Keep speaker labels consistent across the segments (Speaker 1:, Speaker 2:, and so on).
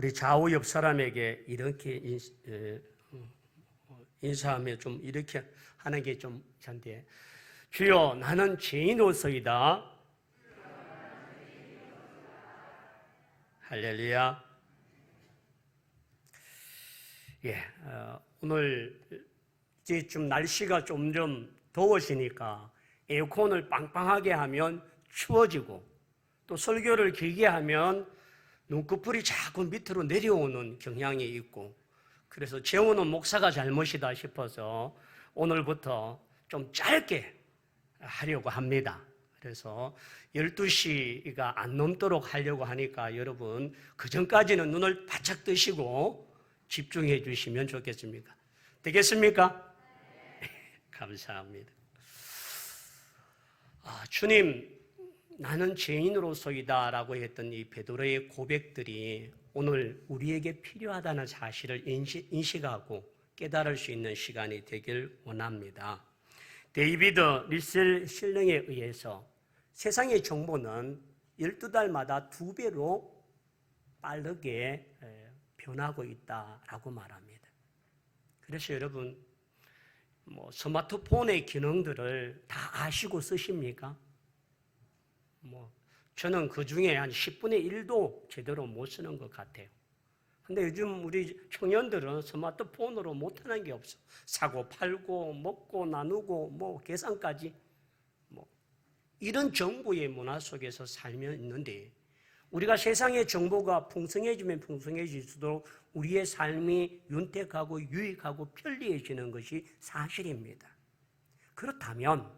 Speaker 1: 우리 좌우 옆 사람에게 이렇게 어, 인사하며 좀 이렇게 하는 게 좀 잔데 주여 나는 죄인으로서이다. 할렐루야. 예, 어, 오늘 이제 좀 날씨가 점점 더워지니까 에어컨을 빵빵하게 하면 추워지고 또 설교를 길게 하면 눈꺼풀이 자꾸 밑으로 내려오는 경향이 있고 그래서 재우는 목사가 잘못이다 싶어서 오늘부터 좀 짧게 하려고 합니다. 그래서 12시가 안 넘도록 하려고 하니까 여러분 그 전까지는 눈을 바짝 뜨시고 집중해 주시면 좋겠습니까? 되겠습니까? 감사합니다. 아, 주님, 나는 죄인으로서이다 라고 했던 이 베드로의 고백들이 오늘 우리에게 필요하다는 사실을 인식, 인식하고 깨달을 수 있는 시간이 되길 원합니다. 데이비드 리셀 실령에 의해서 세상의 정보는 12달마다 두 배로 빠르게 변하고 있다라고 말합니다. 그래서 여러분 뭐 스마트폰의 기능들을 다 아시고 쓰십니까? 뭐 저는 그 중에 한 10분의 1도 제대로 못 쓰는 것 같아요. 근데 요즘 우리 청년들은 스마트폰으로 못하는 게 없어. 사고 팔고 먹고 나누고 뭐 계산까지 뭐 이런 정보의 문화 속에서 살면 있는데 우리가 세상의 정보가 풍성해지면 풍성해질수록 우리의 삶이 윤택하고 유익하고 편리해지는 것이 사실입니다. 그렇다면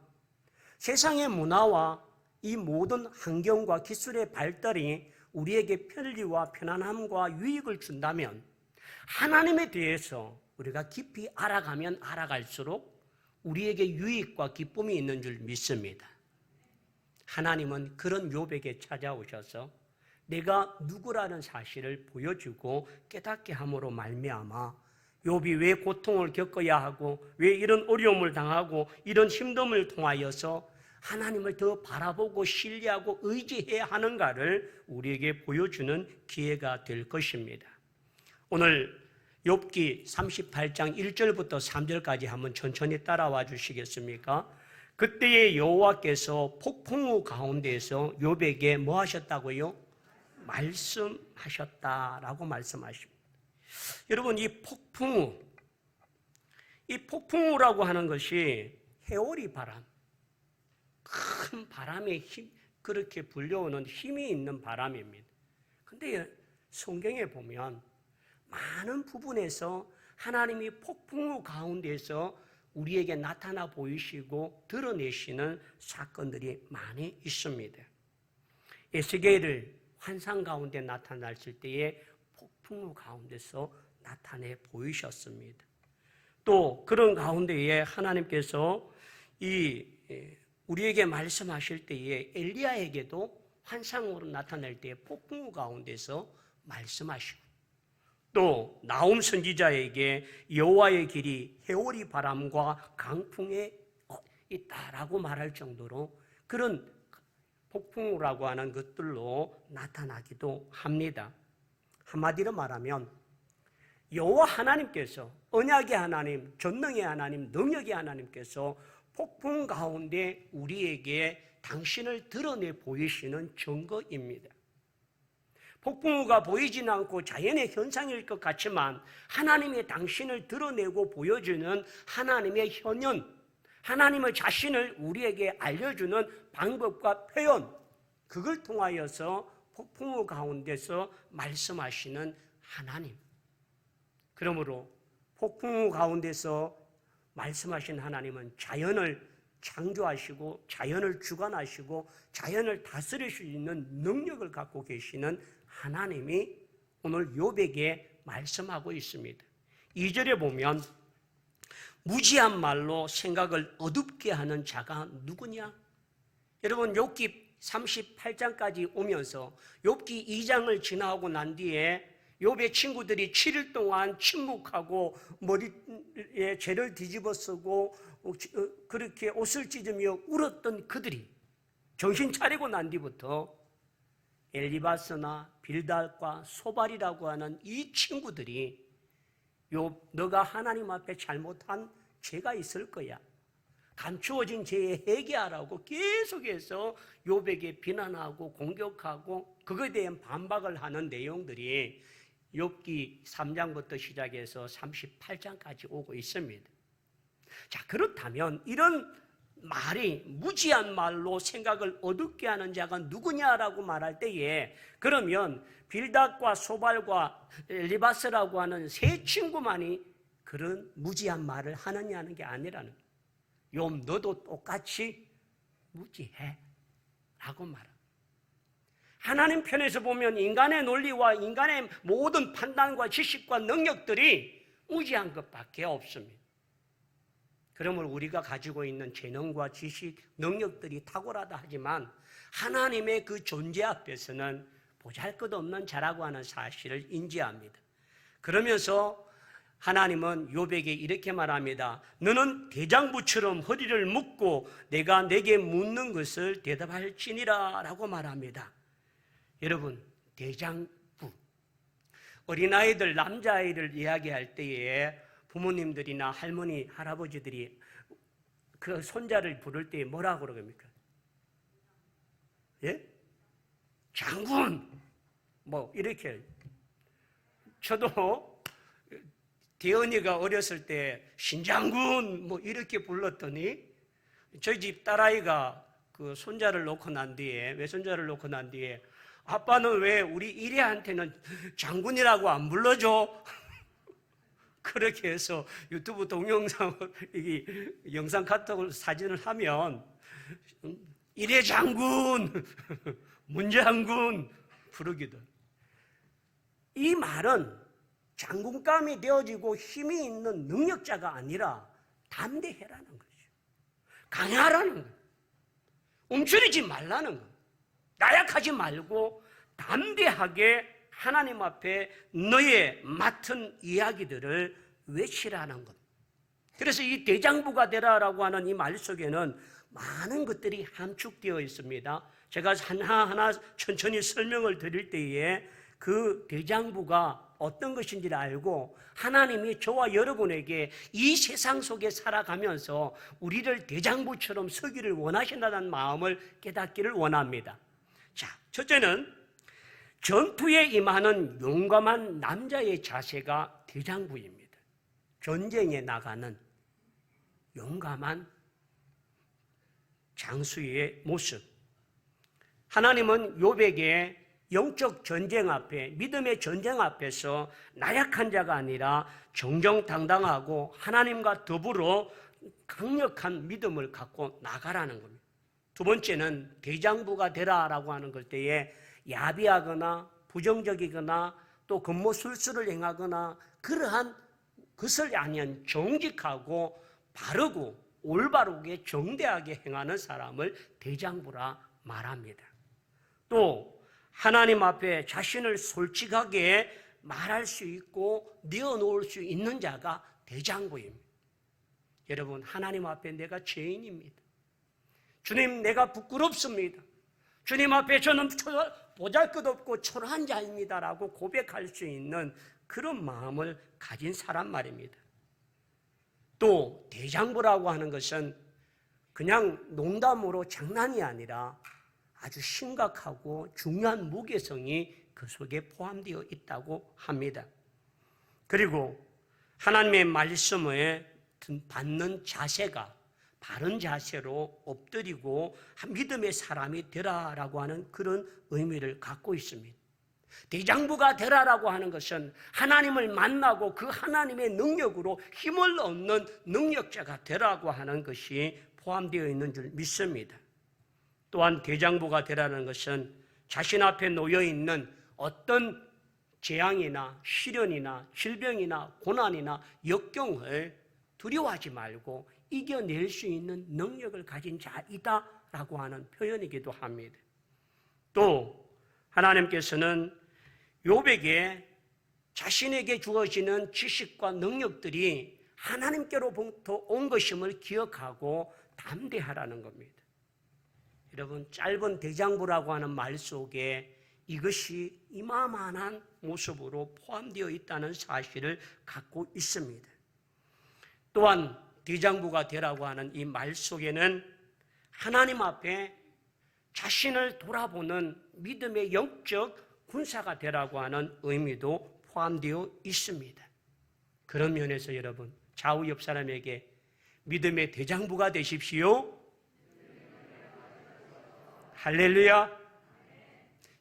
Speaker 1: 세상의 문화와 이 모든 환경과 기술의 발달이 우리에게 편리와 편안함과 유익을 준다면 하나님에 대해서 우리가 깊이 알아가면 알아갈수록 우리에게 유익과 기쁨이 있는 줄 믿습니다. 하나님은 그런 요백에 찾아오셔서 내가 누구라는 사실을 보여주고 깨닫게 함으로 말미암아 욥이 왜 고통을 겪어야 하고 왜 이런 어려움을 당하고 이런 힘듦을 통하여서 하나님을 더 바라보고 신뢰하고 의지해야 하는가를 우리에게 보여주는 기회가 될 것입니다. 오늘 욥기 38장 1절부터 3절까지 한번 천천히 따라와 주시겠습니까? 그때의 여호와께서 폭풍우 가운데에서 욥에게 뭐 하셨다고요? 말씀하셨다라고 말씀하십니다. 여러분 이 폭풍우 이 폭풍우라고 하는 것이 해오리 바람 큰 바람의 힘 그렇게 불려오는 힘이 있는 바람입니다. 근데 성경에 보면 많은 부분에서 하나님이 폭풍우 가운데서 우리에게 나타나 보이시고 드러내시는 사건들이 많이 있습니다. 에스겔을 환상 가운데 나타났을 때에 폭풍우 가운데서 나타내 보이셨습니다. 또 그런 가운데에 하나님께서 이 우리에게 말씀하실 때에 엘리야에게도 환상으로 나타낼 때에 폭풍우 가운데서 말씀하시고 또 나움 선지자에게 여호와의 길이 해오리 바람과 강풍에 있다라고 말할 정도로 그런 폭풍우라고 하는 것들로 나타나기도 합니다. 한마디로 말하면 여호와 하나님께서 언약의 하나님, 전능의 하나님, 능력의 하나님께서 폭풍 가운데 우리에게 당신을 드러내 보이시는 증거입니다. 폭풍우가 보이진 않고 자연의 현상일 것 같지만 하나님의 당신을 드러내고 보여주는 하나님의 현현, 하나님의 자신을 우리에게 알려주는 방법과 표현, 그걸 통하여서 폭풍우 가운데서 말씀하시는 하나님. 그러므로 폭풍우 가운데서 말씀하신 하나님은 자연을 창조하시고 자연을 주관하시고 자연을 다스릴 수 있는 능력을 갖고 계시는 하나님이 오늘 욥에게 말씀하고 있습니다. 2절에 보면 무지한 말로 생각을 어둡게 하는 자가 누구냐? 여러분 욥기 38장까지 오면서 욥기 2장을 지나고 난 뒤에 욥의 친구들이 7일 동안 침묵하고 머리에 죄를 뒤집어 쓰고 그렇게 옷을 찢으며 울었던 그들이 정신 차리고 난 뒤부터 엘리바스나 빌달과 소발이라고 하는 이 친구들이 요 너가 하나님 앞에 잘못한 죄가 있을 거야. 감추어진 죄에 회개하라고 계속해서 요백에 비난하고 공격하고 그거에 대한 반박을 하는 내용들이 욥기 3장부터 시작해서 38장까지 오고 있습니다. 자, 그렇다면 이런 말이 무지한 말로 생각을 어둡게 하는 자가 누구냐라고 말할 때에 그러면 빌닷과 소발과 리바스라고 하는 세 친구만이 그런 무지한 말을 하느냐는 게 아니라는 요 너도 똑같이 무지해 라고 말합니다. 하나님 편에서 보면 인간의 논리와 인간의 모든 판단과 지식과 능력들이 무지한 것밖에 없습니다. 그러므로 우리가 가지고 있는 재능과 지식, 능력들이 탁월하다 하지만 하나님의 그 존재 앞에서는 보잘 것 없는 자라고 하는 사실을 인지합니다. 그러면서 하나님은 요백에 이렇게 말합니다. 너는 대장부처럼 허리를 묶고 내가 내게 묻는 것을 대답할지니라 라고 말합니다. 여러분, 대장부. 어린아이들, 남자아이를 이야기할 때에 부모님들이나 할머니, 할아버지들이 그 손자를 부를 때 뭐라고 그럽니까? 예? 장군! 뭐, 이렇게. 저도 대언이가 어렸을 때 신장군! 뭐, 이렇게 불렀더니 저희 집 딸아이가 그 손자를 놓고 난 뒤에, 외손자를 놓고 난 뒤에 아빠는 왜 우리 이래한테는 장군이라고 안 불러줘? 그렇게 해서 유튜브 동영상, 이 영상 카톡을 사진을 하면, 이래 장군, 문장군 부르기도. 이 말은 장군감이 되어지고 힘이 있는 능력자가 아니라 담대해라는 거죠. 강하라는 거예요. 움츠리지 말라는 거예요. 나약하지 말고 담대하게 하나님 앞에 너의 맡은 이야기들을 외치라는 것. 그래서 이 대장부가 되라라고 하는 이 말 속에는 많은 것들이 함축되어 있습니다. 제가 하나하나 천천히 설명을 드릴 때에 그 대장부가 어떤 것인지를 알고 하나님이 저와 여러분에게 이 세상 속에 살아가면서 우리를 대장부처럼 서기를 원하신다는 마음을 깨닫기를 원합니다. 자, 첫째는 전투에 임하는 용감한 남자의 자세가 대장부입니다. 전쟁에 나가는 용감한 장수의 모습. 하나님은 요백의 영적 전쟁 앞에 믿음의 전쟁 앞에서 나약한 자가 아니라 정정당당하고 하나님과 더불어 강력한 믿음을 갖고 나가라는 겁니다. 두 번째는 대장부가 되라라고 하는 걸 때에 야비하거나 부정적이거나 또 근모술수를 행하거나 그러한 것을 아니한 정직하고 바르고 올바르게 정대하게 행하는 사람을 대장부라 말합니다. 또 하나님 앞에 자신을 솔직하게 말할 수 있고 내어놓을 수 있는 자가 대장부입니다. 여러분 하나님 앞에 내가 죄인입니다. 주님 내가 부끄럽습니다. 주님 앞에 저는 보잘것없고 초라한 자입니다라고 고백할 수 있는 그런 마음을 가진 사람 말입니다. 또 대장부라고 하는 것은 그냥 농담으로 장난이 아니라 아주 심각하고 중요한 무게성이 그 속에 포함되어 있다고 합니다. 그리고 하나님의 말씀을 받는 자세가 바른 자세로 엎드리고 믿음의 사람이 되라라고 하는 그런 의미를 갖고 있습니다. 대장부가 되라라고 하는 것은 하나님을 만나고 그 하나님의 능력으로 힘을 얻는 능력자가 되라고 하는 것이 포함되어 있는 줄 믿습니다. 또한 대장부가 되라는 것은 자신 앞에 놓여 있는 어떤 재앙이나 시련이나 질병이나 고난이나 역경을 두려워하지 말고 이겨낼 수 있는 능력을 가진 자이다라고 하는 표현이기도 합니다. 또 하나님께서는 요백에 자신에게 주어지는 지식과 능력들이 하나님께로부터 온 것임을 기억하고 담대하라는 겁니다. 여러분 짧은 대장부라고 하는 말 속에 이것이 이마만한 모습으로 포함되어 있다는 사실을 갖고 있습니다. 또한 대장부가 되라고 하는 이 말 속에는 하나님 앞에 자신을 돌아보는 믿음의 영적 군사가 되라고 하는 의미도 포함되어 있습니다. 그런 면에서 여러분 좌우 옆 사람에게 믿음의 대장부가 되십시오. 할렐루야.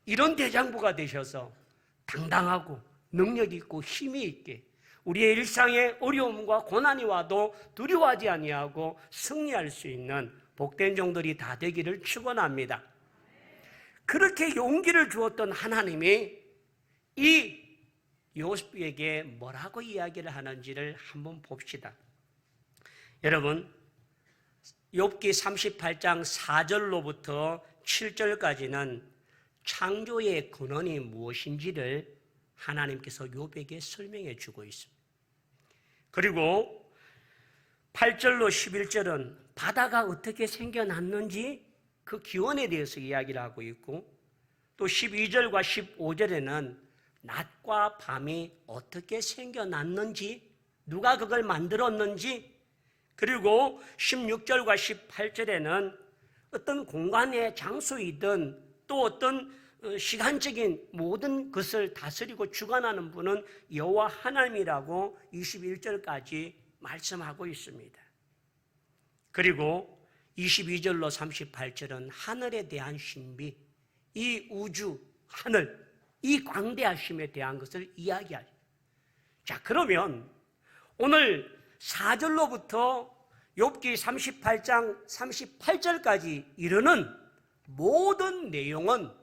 Speaker 1: 이런 대장부가 되셔서 당당하고 능력 있고 힘이 있게 우리의 일상에 어려움과 고난이 와도 두려워하지 아니하고 승리할 수 있는 복된 종들이 다 되기를 축원합니다. 그렇게 용기를 주었던 하나님이 이 요셉에게 뭐라고 이야기를 하는지를 한번 봅시다. 여러분, 욥기 38장 4절로부터 7절까지는 창조의 근원이 무엇인지를 하나님께서 욥에게 설명해 주고 있습니다. 그리고 8절로 11절은 바다가 어떻게 생겨났는지 그 기원에 대해서 이야기를 하고 있고 또 12절과 15절에는 낮과 밤이 어떻게 생겨났는지 누가 그걸 만들었는지 그리고 16절과 18절에는 어떤 공간의 장소이든 또 어떤 어, 시간적인 모든 것을 다스리고 주관하는 분은 여호와 하나님이라고 21절까지 말씀하고 있습니다. 그리고 22절로 38절은 하늘에 대한 신비, 이 우주, 하늘, 이 광대하심에 대한 것을 이야기하죠. 자, 그러면 오늘 4절로부터 욥기 38장 38절까지 이르는 모든 내용은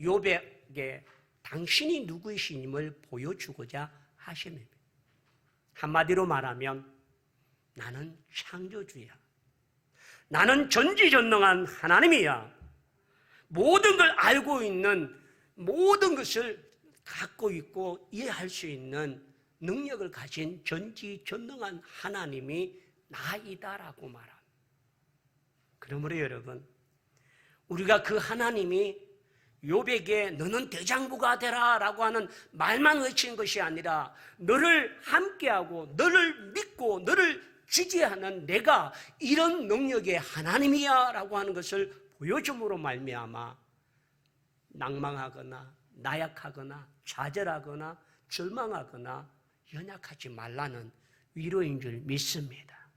Speaker 1: 욥에게 당신이 누구이신임을 보여주고자 하십니다. 한마디로 말하면 나는 창조주야. 나는 전지전능한 하나님이야. 모든 걸 알고 있는 모든 것을 갖고 있고 이해할 수 있는 능력을 가진 전지전능한 하나님이 나이다라고 말합니다. 그러므로 여러분, 우리가 그 하나님이 요백에 너는 대장부가 되라라고 하는 말만 외친 것이 아니라 너를 함께하고 너를 믿고 너를 지지하는 내가 이런 능력의 하나님이야라고 하는 것을 보여줌으로 말미암아 낭망하거나 나약하거나 좌절하거나 절망하거나 연약하지 말라는 위로인 줄 믿습니다.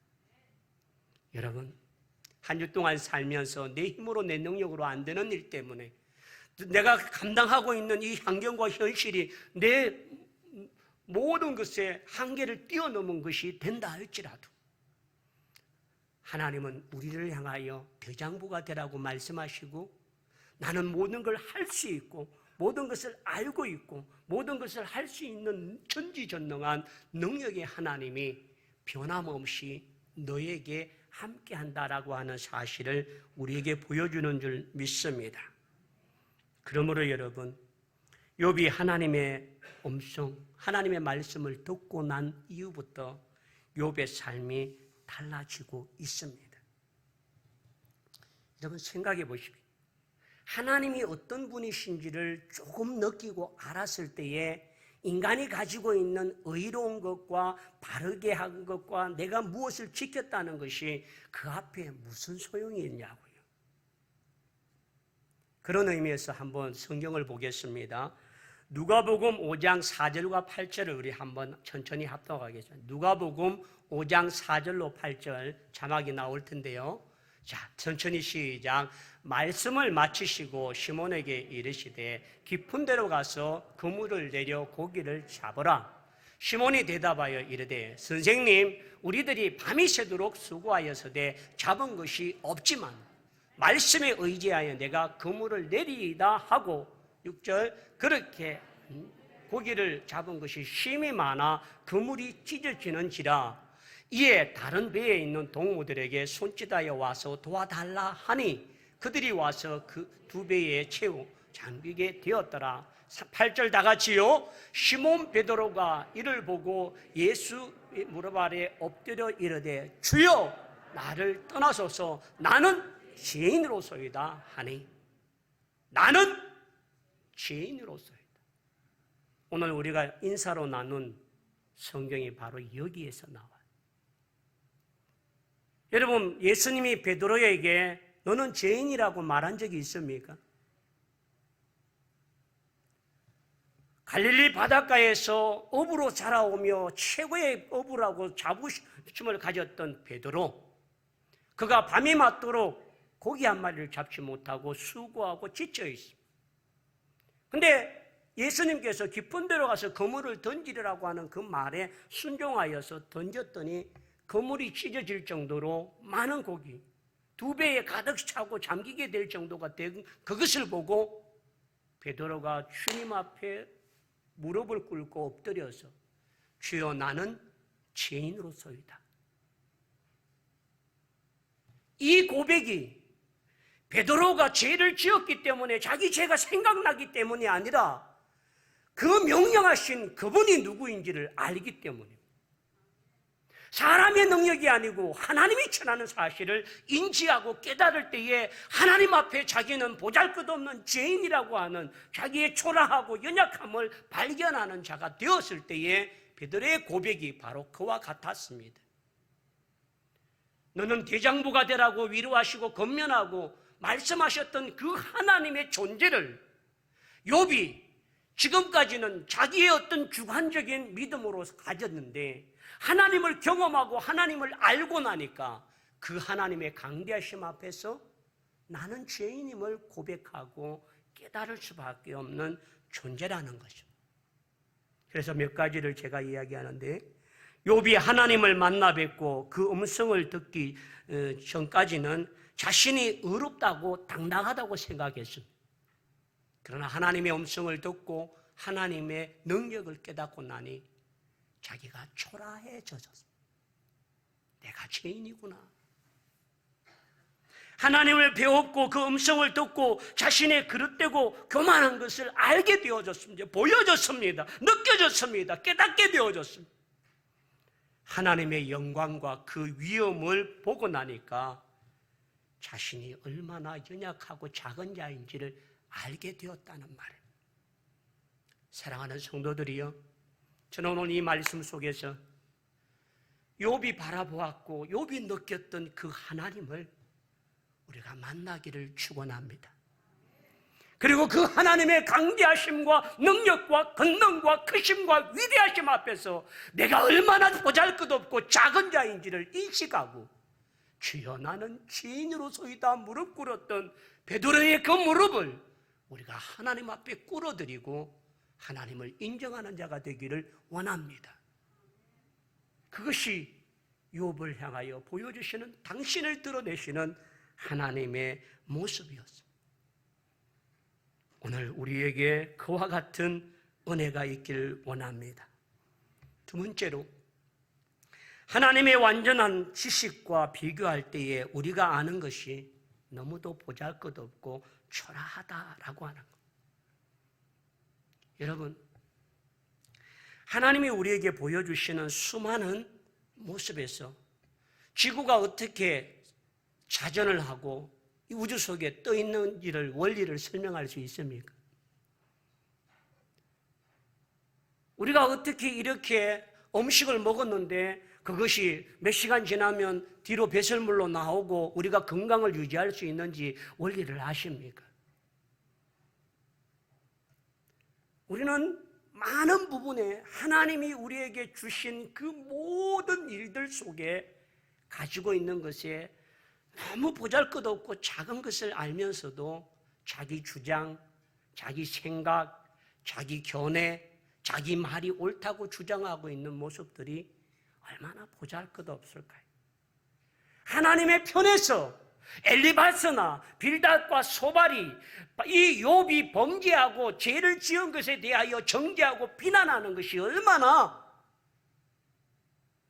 Speaker 1: 여러분 한 주 동안 살면서 내 힘으로 내 능력으로 안 되는 일 때문에 내가 감당하고 있는 이 환경과 현실이 내 모든 것의 한계를 뛰어넘은 것이 된다 할지라도 하나님은 우리를 향하여 대장부가 되라고 말씀하시고 나는 모든 걸 할 수 있고 모든 것을 알고 있고 모든 것을 할 수 있는 전지전능한 능력의 하나님이 변함없이 너에게 함께한다라고 하는 사실을 우리에게 보여주는 줄 믿습니다. 그러므로 여러분, 욥이 하나님의 음성, 하나님의 말씀을 듣고 난 이후부터 욥의 삶이 달라지고 있습니다. 여러분 생각해 보십시오. 하나님이 어떤 분이신지를 조금 느끼고 알았을 때에 인간이 가지고 있는 의로운 것과 바르게 한 것과 내가 무엇을 지켰다는 것이 그 앞에 무슨 소용이 있냐고요. 그런 의미에서 한번 성경을 보겠습니다. 누가복음 5장 4절과 8절을 우리 한번 천천히 합독하겠습니다. 누가복음 5장 4절로 8절 자막이 나올 텐데요. 자, 천천히 시작. 말씀을 마치시고 시몬에게 이르시되 깊은 데로 가서 그물을 내려 고기를 잡으라. 시몬이 대답하여 이르되 선생님 우리들이 밤이 새도록 수고하여서되 잡은 것이 없지만 말씀에 의지하여 내가 그물을 내리다 하고 6절 그렇게 고기를 잡은 것이 심이 많아 그물이 찢어지는지라. 이에 다른 배에 있는 동무들에게 손짓하여 와서 도와달라 하니 그들이 와서 그 두 배에 채우 잠기게 되었더라. 8절 다 같이요. 시몬 베드로가 이를 보고 예수 무릎 아래 엎드려 이르되 주여 나를 떠나소서. 나는 죄인으로소이다 하니 나는 죄인으로서이다. 오늘 우리가 인사로 나눈 성경이 바로 여기에서 나와요. 여러분, 예수님이 베드로에게 너는 죄인이라고 말한 적이 있습니까? 갈릴리 바닷가에서 어부로 자라오며 최고의 어부라고 자부심을 가졌던 베드로. 그가 밤이 맞도록 고기 한 마리를 잡지 못하고 수고하고 지쳐 있습니다. 예수님께서 깊은 데로 가서 그물을 던지라고 하는 그 말에 순종하여서 던졌더니 그물이 찢어질 정도로 많은 고기, 두 배에 가득 차고 잠기게 될 정도가 된 그것을 보고 베드로가 주님 앞에 무릎을 꿇고 엎드려서 주여 나는 죄인으로서이다. 이 고백이 베드로가 죄를 지었기 때문에 자기 죄가 생각나기 때문이 아니라 그 명령하신 그분이 누구인지를 알기 때문입니다. 사람의 능력이 아니고 하나님이 천하는 사실을 인지하고 깨달을 때에 하나님 앞에 자기는 보잘 것 없는 죄인이라고 하는 자기의 초라하고 연약함을 발견하는 자가 되었을 때에 베드로의 고백이 바로 그와 같았습니다. 너는 대장부가 되라고 위로하시고 건면하고 말씀하셨던 그 하나님의 존재를 욥이 지금까지는 자기의 어떤 주관적인 믿음으로 가졌는데 하나님을 경험하고 하나님을 알고 나니까 그 하나님의 강대하심 앞에서 나는 죄인임을 고백하고 깨달을 수밖에 없는 존재라는 거죠. 그래서 몇 가지를 제가 이야기하는데 욥이 하나님을 만나 뵙고 그 음성을 듣기 어, 전까지는 자신이 의롭다고 당당하다고 생각했습니다. 그러나 하나님의 음성을 듣고 하나님의 능력을 깨닫고 나니 자기가 초라해졌습니다. 내가 죄인이구나. 하나님을 배웠고 그 음성을 듣고 자신의 그릇되고 교만한 것을 알게 되어졌습니다. 보여졌습니다. 느껴졌습니다. 깨닫게 되어졌습니다. 하나님의 영광과 그 위엄을 보고 나니까 자신이 얼마나 연약하고 작은 자인지를 알게 되었다는 말입니다. 사랑하는 성도들이여, 저는 오늘 이 말씀 속에서 욥이 바라보았고 욥이 느꼈던 그 하나님을 우리가 만나기를 축원합니다. 그리고 그 하나님의 강대하심과 능력과 권능과 크심과 위대하심 앞에서 내가 얼마나 보잘것없고 작은 자인지를 인식하고 주여 나는 죄인으로서이다 무릎 꿇었던 베드로의 그 무릎을 우리가 하나님 앞에 꿇어드리고 하나님을 인정하는 자가 되기를 원합니다. 그것이 욥을 향하여 보여주시는 당신을 드러내시는 하나님의 모습이었습니다. 오늘 우리에게 그와 같은 은혜가 있기를 원합니다. 두 번째로 하나님의 완전한 지식과 비교할 때에 우리가 아는 것이 너무도 보잘 것 없고 초라하다라고 하는 것. 여러분, 하나님이 우리에게 보여주시는 수많은 모습에서 지구가 어떻게 자전을 하고 이 우주 속에 떠 있는지를 원리를 설명할 수 있습니까? 우리가 어떻게 이렇게 음식을 먹었는데 그것이 몇 시간 지나면 뒤로 배설물로 나오고 우리가 건강을 유지할 수 있는지 원리를 아십니까? 우리는 많은 부분에 하나님이 우리에게 주신 그 모든 일들 속에 가지고 있는 것에 너무 보잘 것 없고 작은 것을 알면서도 자기 주장, 자기 생각, 자기 견해, 자기 말이 옳다고 주장하고 있는 모습들이 얼마나 보잘것없을까요? 하나님의 편에서 엘리바스나 빌닷과 소발이 이 욥이 범죄하고 죄를 지은 것에 대하여 정죄하고 비난하는 것이 얼마나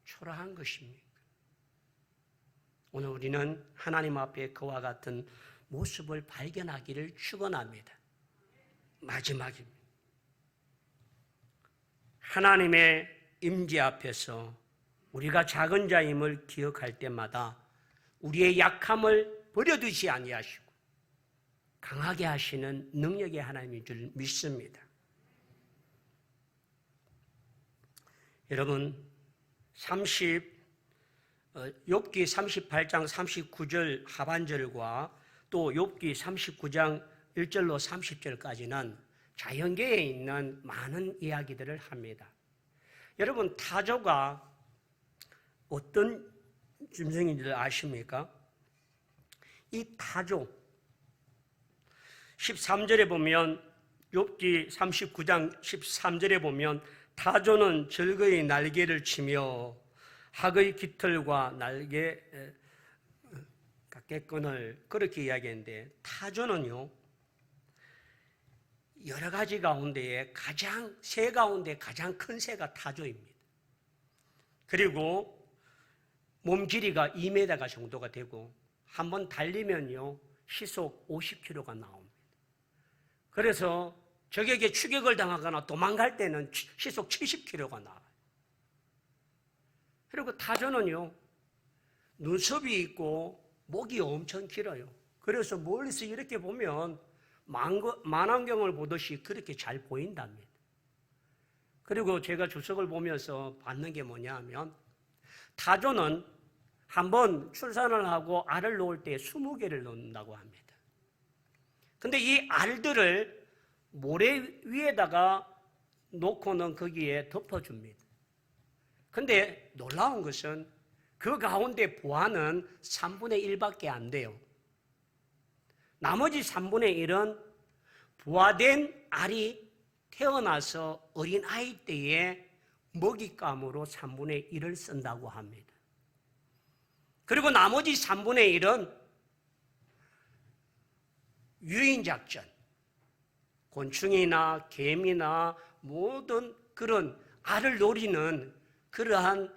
Speaker 1: 초라한 것입니까? 오늘 우리는 하나님 앞에 그와 같은 모습을 발견하기를 축원합니다. 마지막입니다. 하나님의 임재 앞에서 우리가 작은 자임을 기억할 때마다 우리의 약함을 버려두지 아니하시고 강하게 하시는 능력의 하나님인 줄 믿습니다. 여러분 30 어, 욥기 38장 39절 하반절과 또 욥기 39장 1절로 30절까지는 자연계에 있는 많은 이야기들을 합니다. 여러분 타조가 어떤 짐승인지 아십니까? 이 타조 13절에 보면 욥기 39장 13절에 보면 타조는 즐거이 날개를 치며 학의 깃털과 날개 깨끈을 그렇게 이야기했는데 타조는요 여러 가지 가운데에 가장 새 가운데 가장 큰 새가 타조입니다. 그리고 몸 길이가 2m 정도가 되고 한번 달리면요 시속 50km가 나옵니다. 그래서 적에게 추격을 당하거나 도망갈 때는 시속 70km가 나와요. 그리고 타조는요 눈썹이 있고 목이 엄청 길어요. 그래서 멀리서 이렇게 보면 만안경을 보듯이 그렇게 잘 보인답니다. 그리고 제가 주석을 보면서 받는 게 뭐냐 하면 타조는 한번 출산을 하고 알을 놓을 때 20개를 놓는다고 합니다. 근데 이 알들을 모래 위에다가 놓고는 거기에 덮어줍니다. 근데 놀라운 것은 그 가운데 부화는 3분의 1밖에 안 돼요. 나머지 3분의 1은 부화된 알이 태어나서 어린 아이 때에 먹잇감으로 3분의 1을 쓴다고 합니다. 그리고 나머지 3분의 1은 유인작전, 곤충이나 개미나 모든 그런 알을 노리는 그러한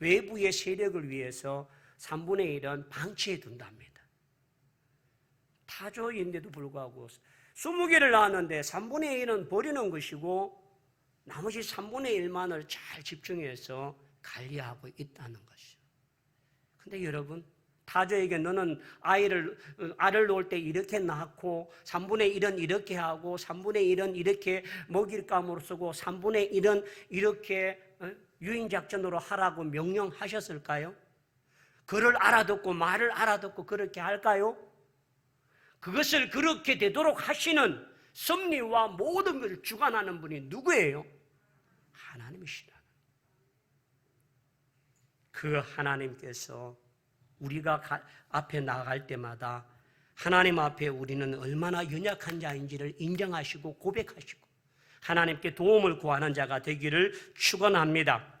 Speaker 1: 외부의 세력을 위해서 3분의 1은 방치해 둔답니다. 타조인데도 불구하고 20개를 낳았는데 3분의 1은 버리는 것이고 나머지 3분의 1만을 잘 집중해서 관리하고 있다는 것이죠. 근데 여러분, 타조에게 너는 아이를, 알을 놓을 때 이렇게 낳고 3분의 1은 이렇게 하고 3분의 1은 이렇게 먹일감으로 쓰고 3분의 1은 이렇게 어, 유인작전으로 하라고 명령하셨을까요? 그를 알아듣고 말을 알아듣고 그렇게 할까요? 그것을 그렇게 되도록 하시는 섭리와 모든 것을 주관하는 분이 누구예요? 하나님이시다. 그 하나님께서 우리가 앞에 나갈 때마다 하나님 앞에 우리는 얼마나 연약한 자인지를 인정하시고 고백하시고 하나님께 도움을 구하는 자가 되기를 축원합니다.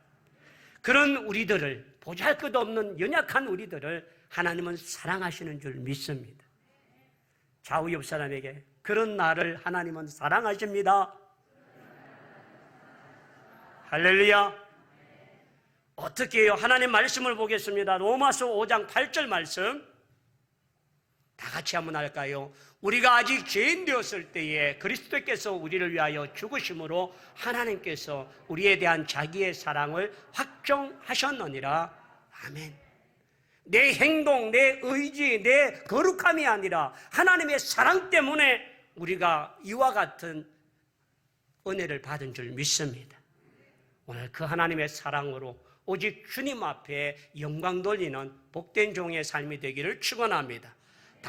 Speaker 1: 그런 우리들을 보잘것없는 연약한 우리들을 하나님은 사랑하시는 줄 믿습니다. 좌우 옆 사람에게 그런 나를 하나님은 사랑하십니다. 할렐루야. 어떻게 해요? 하나님 말씀을 보겠습니다. 로마서 5장 8절 말씀. 다 같이 한번 할까요? 우리가 아직 죄인 되었을 때에 그리스도께서 우리를 위하여 죽으심으로 하나님께서 우리에 대한 자기의 사랑을 확정하셨느니라. 아멘. 내 행동, 내 의지, 내 거룩함이 아니라 하나님의 사랑 때문에 우리가 이와 같은 은혜를 받은 줄 믿습니다. 오늘 그 하나님의 사랑으로 오직 주님 앞에 영광 돌리는 복된 종의 삶이 되기를 축원합니다.